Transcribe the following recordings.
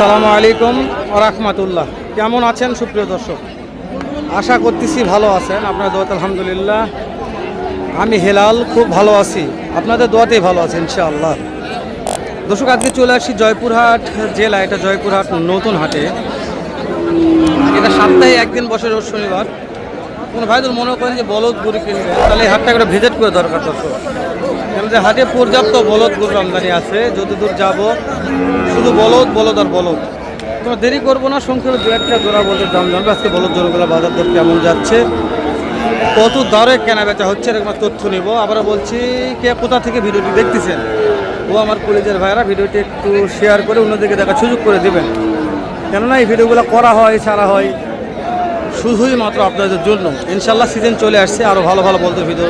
আসসালামু আলাইকুম রাহমাতুল্লাহ। কেমন আছেন সুপ্রিয় দর্শক? আশা করতেছি ভালো আছেন। আপনার দোয়াতে আলহামদুলিল্লাহ। আমি হেলাল, খুব ভালো আছি। আপনাদের দোয়াতেই ভালো আছে, ইনশাআল্লাহ। দর্শক, আজকে চলে আসি জয়পুরহাট জেলা। এটা জয়পুরহাট নতুন হাটে। এটা সপ্তাহে একদিন বসে রোজ শনিবার। কোনো ভাই মনে করেন যে বলদ, গরু কিনবে। তাহলে এই হাটটা করে ভিজিট করে দরকার দর্শক। যে হাটে পর্যাপ্ত বলদ গরুর আমদানি আছে যত দূর যাব, শুধু বলদ বলদ আর বলদ। কোনো দেরি করব না, সংক্ষেপে দু একটা জোড়া বলদের দাম জানবে। আজকে বলদ জোড়াগুলো বাজার দর কেমন যাচ্ছে, কত দরে কেনা বেচা হচ্ছে, এরকম তথ্য নিব। আবার বলছি, কে কোথা থেকে ভিডিওটি দেখতেছেন, ও আমার কলেজের ভাইরা ভিডিওটি একটু শেয়ার করে অন্যদিকে দেখার সুযোগ করে দেবেন। কেননা এই ভিডিওগুলো করা হয়, ছাড়া হয় শুধুই মাত্র আপনাদের জন্য। ইনশাল্লাহ সিজন চলে আসছে আরও ভালো ভালো বলতে ভিডিও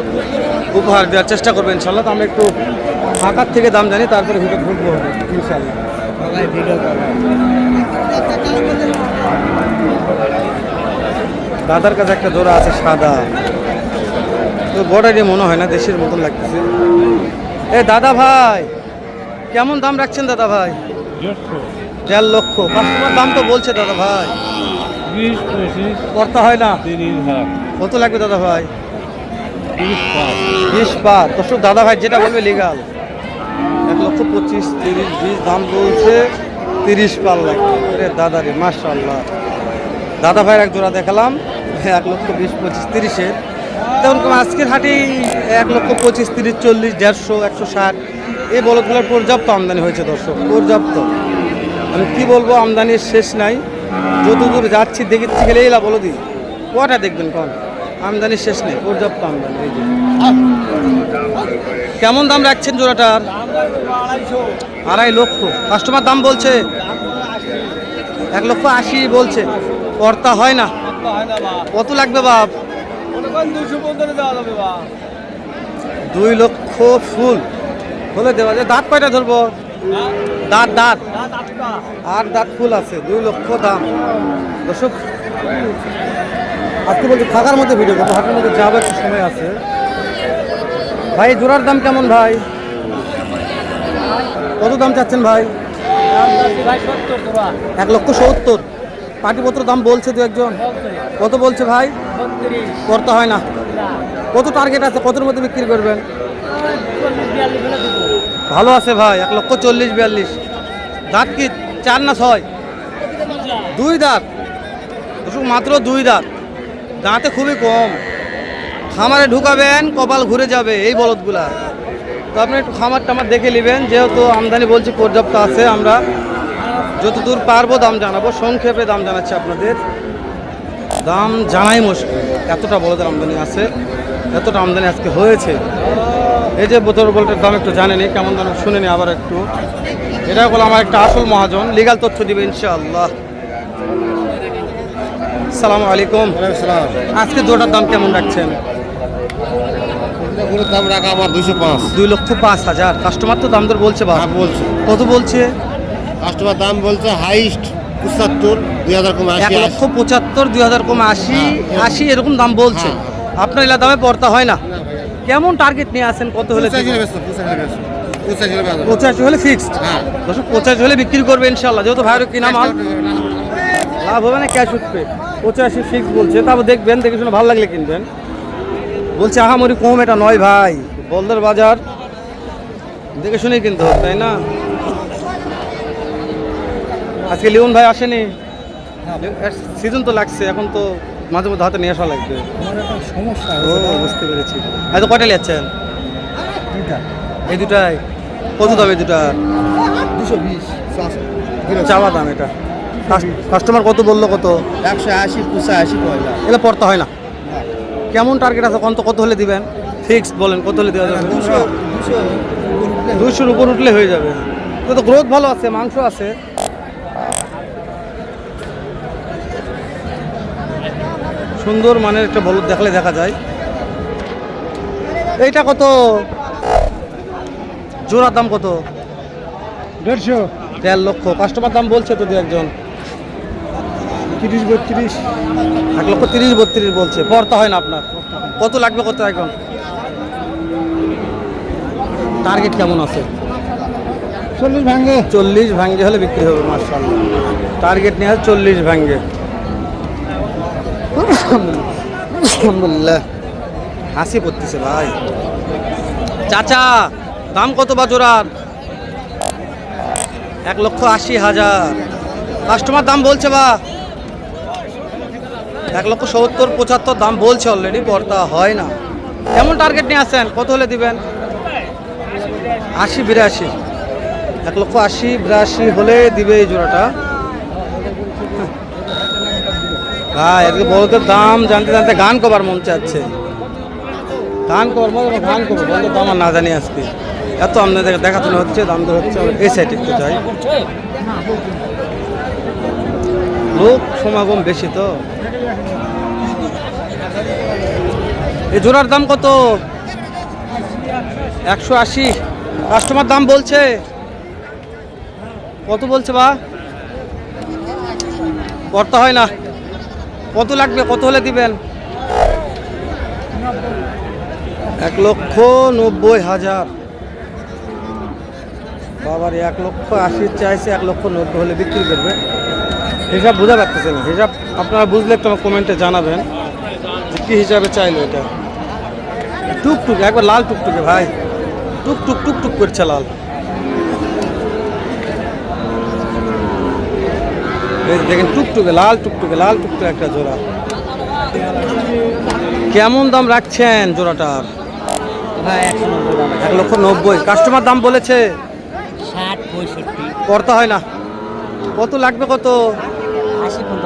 উপহার দেওয়ার চেষ্টা করব ইনশাল্লাহ। তো আমরা একটু ফাঁকার থেকে দাম জানি তারপরে ভিডিও ঢুকবো ইনশাল্লাহ। দাদার কাছে একটা জোড়া আছে সাদা। তো বর্ডারই মনে হয় না দেশের মতন লাগতেছে। এ দাদা ভাই কেমন দাম রাখছেন দাদা ভাই? দেড় লক্ষ। কাস্টমার দাম তো বলছে দাদা ভাই। বিশ পঁচিশ করতে হয় না? কত লাগবে দাদা ভাই? বিশ পার। দর্শক দাদা ভাই যেটা বলবে লিগাল এক লক্ষ পঁচিশ তিরিশ বিশ দাম বলছে তিরিশ পার লাগবে। রে দাদা রে মার্শাল্লাহ দাদা ভাইয়ের এক জোড়া দেখালাম এক লক্ষ বিশ পঁচিশ তিরিশের। তেমন আজকের হাটেই এক লক্ষ পঁচিশ তিরিশ চল্লিশ দেড়শো একশো ষাট এই বলদগুলোর পর্যাপ্ত আমদানি হয়েছে দর্শক পর্যাপ্ত। আমি কি বলব আমদানির শেষ নাই। যত দূর যাচ্ছি, দেখেছি গেলে এলা বলো দি কটা দেখবেন কন? আমদানির শেষ নেই, পর্যাপ্ত আমদানি। কেমন দাম রাখছেন জোড়াটার আড়াই লক্ষ। কাস্টমার দাম বলছে, এক লক্ষ আশি বলছে। কর্তা হয় না। কত লাগবে বাপ? দুই লক্ষ ফুল। হলে দেওয়া যায়, দাঁত কয়টা ধরবো? দাঁত দাঁত। আট দাঁত ফুল আছে দুই লক্ষ দাম। দর্শক আজকে বলছি ফাঁকার মধ্যে ভিডিও করব হাটের মধ্যে যাব একটু সময় আছে। ভাই জোড়ার দাম কেমন ভাই? কত দাম চাচ্ছেন ভাই? এক লক্ষ সত্তর। পাটিপত্র দাম বলছে দু একজন। কত বলছে ভাই? করতে হয় না। কত টার্গেট আছে? কতর মধ্যে বিক্রি করবেন? ভালো আছে ভাই, এক লক্ষ চল্লিশ, বিয়াল্লিশ। দাঁত কি চার না ছয়? দুই দাঁত। দর্শক, মাত্র দুই দাঁত। দাঁতে খুবই কম। খামারে ঢুকাবেন, কপাল ঘুরে যাবে, এই বলদগুলা। তো আপনি একটু খামার টামার দেখে নেবেন, যেহেতু আমদানি বলছি, পর্যাপ্ত আছে আমরা। যতদূর পারব দাম জানাব, সংক্ষেপে দাম জানাচ্ছি আপনাদের। দাম জানাই মুশকিল, এতটা বলদের আমদানি আছে, এতটা আমদানি আজকে হয়েছে। এই যে বোতল বলটার দাম একটু জানেনি কেমন দাম শুনেনি আবার একটু। এটা হলো আমার একটা আসল মহাজন লিগাল তথ্য দিবে ইনশাআল্লাহ। সালামু আলাইকুম। আজকে দুটার দাম কেমন রাখছেন? গরুর দাম রাখা আমার দুশো পাঁচ। দুই লক্ষ পাঁচ হাজার। কাস্টমার তো দাম দর বলছে বা হ্যাঁ, বলছে। কত বলছে? কাস্টমার দাম বলছে হাইস্ট পঁচাত্তর দুই হাজার কম এক লক্ষ পঁচাত্তর দুই হাজার কম আশি হ্যাঁ, আশি এরকম দাম বলছে। হ্যাঁ, আপনার এলাকা দামে পড়তা হয় না। কেমন টার্গেট নিয়ে আসেন কত হলে পঁচাশি হলে ফিক্সড হ্যাঁ। দর্শক পঁচাশি হলে বিক্রি করবে ইনশাল্লাহ যেহেতু ভাইয়ের কিনা মাল লাভ হবে না ক্যাশ উঠবে। পঁচাশি ফিক্স বলছে। তারপর দেখবেন দেখে শুনে ভালো লাগলে কিনবেন। বলছে আহামরি কম এটা নয় ভাই। বলদের বাজার দেখে শুনেই কিনতে হবে তাই না? আজকে লিওন ভাই আসেনি। সিজন তো লাগছে এখন তো মাঝে মধ্যে হাতে নিয়ে আসা লাগবে। সমস্যা ও বুঝতে পেরেছি। এত কয়টা নিচ্ছেন এই দুটাই? কত দাম এই দুটা? দুশো বিশ চাওয়া দাম এটা। কাস্টমার কত বলল কত? একশো আশি পঁচাশি পয়লা এগুলো পড়তে হয় না। কেমন টার্গেট আছে? কত কত হলে দিবেন? ফিক্সড বলেন কত হলে দেওয়া যাবে? দুশো দুশো দুইশোর উপর উঠলে হয়ে যাবে। তো গ্রোথ ভালো আছে মাংস আছে। সুন্দর মানের একটা বলদ দেখলে দেখা যায়। এইটা কত? জোড়ার দাম কত? দেড়শো। দেড় লক্ষ। কাস্টমার দাম বলছে তো দু একজন। তিরিশ বত্রিশ। এক লক্ষ তিরিশ বত্রিশ বলছে। পড়তে হয় না আপনার? কত লাগবে কত এখন? টার্গেট কেমন আছে? চল্লিশ ভাঙে চল্লিশ ভাঙ্গে হলে বিক্রি হবে মার্শাল্লাহ টার্গেট নেওয়া চল্লিশ ভাঙ্গে। আলহামদুলিল্লাহ। হাসি পড়তেছে ভাই। চাচা, দাম কত বা জোড়ার? এক লক্ষ আশি হাজার। কাস্টমার দাম বলছে বা? এক লক্ষ সত্তর, পঁচাত্তর দাম বলছে অলরেডি পর্তা হয় না। কেমন টার্গেট নিয়ে আসেন কত হলে দিবেন? আশি, বিরাশি। এক লক্ষ আশি, বিরাশি হলে দিবে এই জোড়াটা। ভাই, আজকে বড়দের দাম জানতে জানতে গান কবার মন চাচ্ছে। গান কবার মনে গান করব বড়দের দাম আর না জানি আজকে। এত আপনাদের দেখাশোনা হচ্ছে, দাম দর হচ্ছে এই সাইডে একটু যাই। লোক সমাগম বেশি তো। এই জোড়ার দাম কত? একশো আশি। কাস্টমার দাম বলছে। কত বলছে বা? করতে হয় না। কত লাগবে? কত হলে দিবেন? এক লক্ষ নব্বই হাজার। বাবার, এক লক্ষ আশি চাইছে, এক লক্ষ নব্বই হলে বিক্রি করবে। হিসাব বোঝা পারতেছে না। হিসাব আপনারা বুঝলে একটু আমার কমেন্টে জানাবেন যে কী হিসাবে চাইলো এটা। টুকটুক, একবার লাল টুকটুকে ভাই। টুকটুক টুকটুক করছে লাল। দেখেন টুকটুকে লাল টুকটুকে লাল টুকটুকে একটা জোড়া। কেমন দাম রাখছেন জোড়াটার এক লক্ষ নব্বই। কাস্টমার দাম বলেছে? করতে হয় না। কত লাগবে কত? আশি পর্যন্ত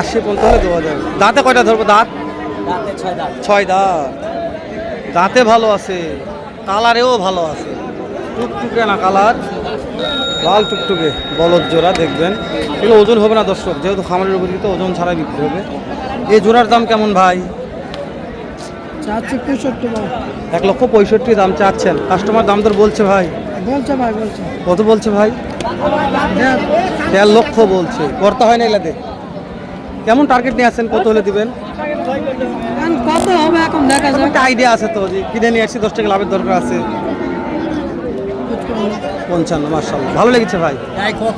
আশি পঞ্চান্ন দেওয়া যাবে দাঁতে কয়টা ধরবো? দাঁত। ছয় দাঁত। দাঁতে ভালো আছে। কালারেও ভালো আছে। টুকটুকে না কালার? লাল টুকটুকে বলদ জোড়া দেখবেন। এগুলো ওজন হবে না দর্শক যেহেতু খামারের উপর তো ওজন ছাড়াই বিক্রি হবে। এই জোড়ার দাম কেমন ভাই? এক লক্ষ পঁয়ষট্টি দাম চাচ্ছেন। কাস্টমার দাম দর বলছে ভাই। বলছে ভাই বলছে। কত বলছে ভাই? দেড়। লক্ষ বলছে। করতে হয় না এলাতে কেমন টার্গেট নিয়ে আসছেন? কত হলে দিবেন? কত হবে এখন দেখা একটা আইডিয়া আছে তো যে কিনে নিয়ে আসছি দশ টাকা লাভের দরকার আছে। পঞ্চান্ন মার্শাল্লাহ ভালো লেগেছে ভাই?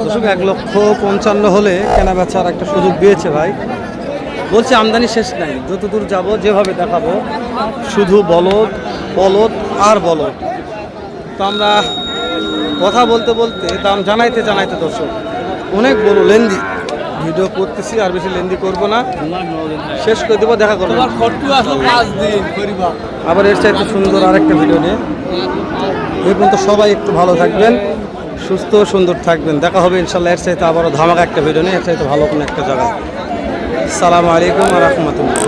দর্শক এক লক্ষ পঞ্চান্ন হলে কেনা বেচার একটা সুযোগ দিয়েছে ভাই। বলছে আমদানি শেষ নাই। যত দূর যাব যেভাবে দেখাবো শুধু বলদ বলদ আর বলদ। তো আমরা কথা বলতে বলতে দাম জানাইতে জানাইতে দর্শক অনেক বড় লেন্দি। ভিডিও করতেছি আর বেশি লেন্দি করব না। শেষ করে দেবো দেখা করব। আবার এর চাইতে সুন্দর আরেকটা ভিডিও নিয়ে। এই পর্যন্ত সবাই একটু ভালো থাকবেন, সুস্থ সুন্দর থাকবেন। দেখা হবে ইনশাল্লাহ এর চাইতে আবারও ধামাকা একটা ভিডিও নিয়ে, এর চাইতে ভালো কোনো একটা জায়গা সালামু আলাইকুম রহমতুল্লাহ।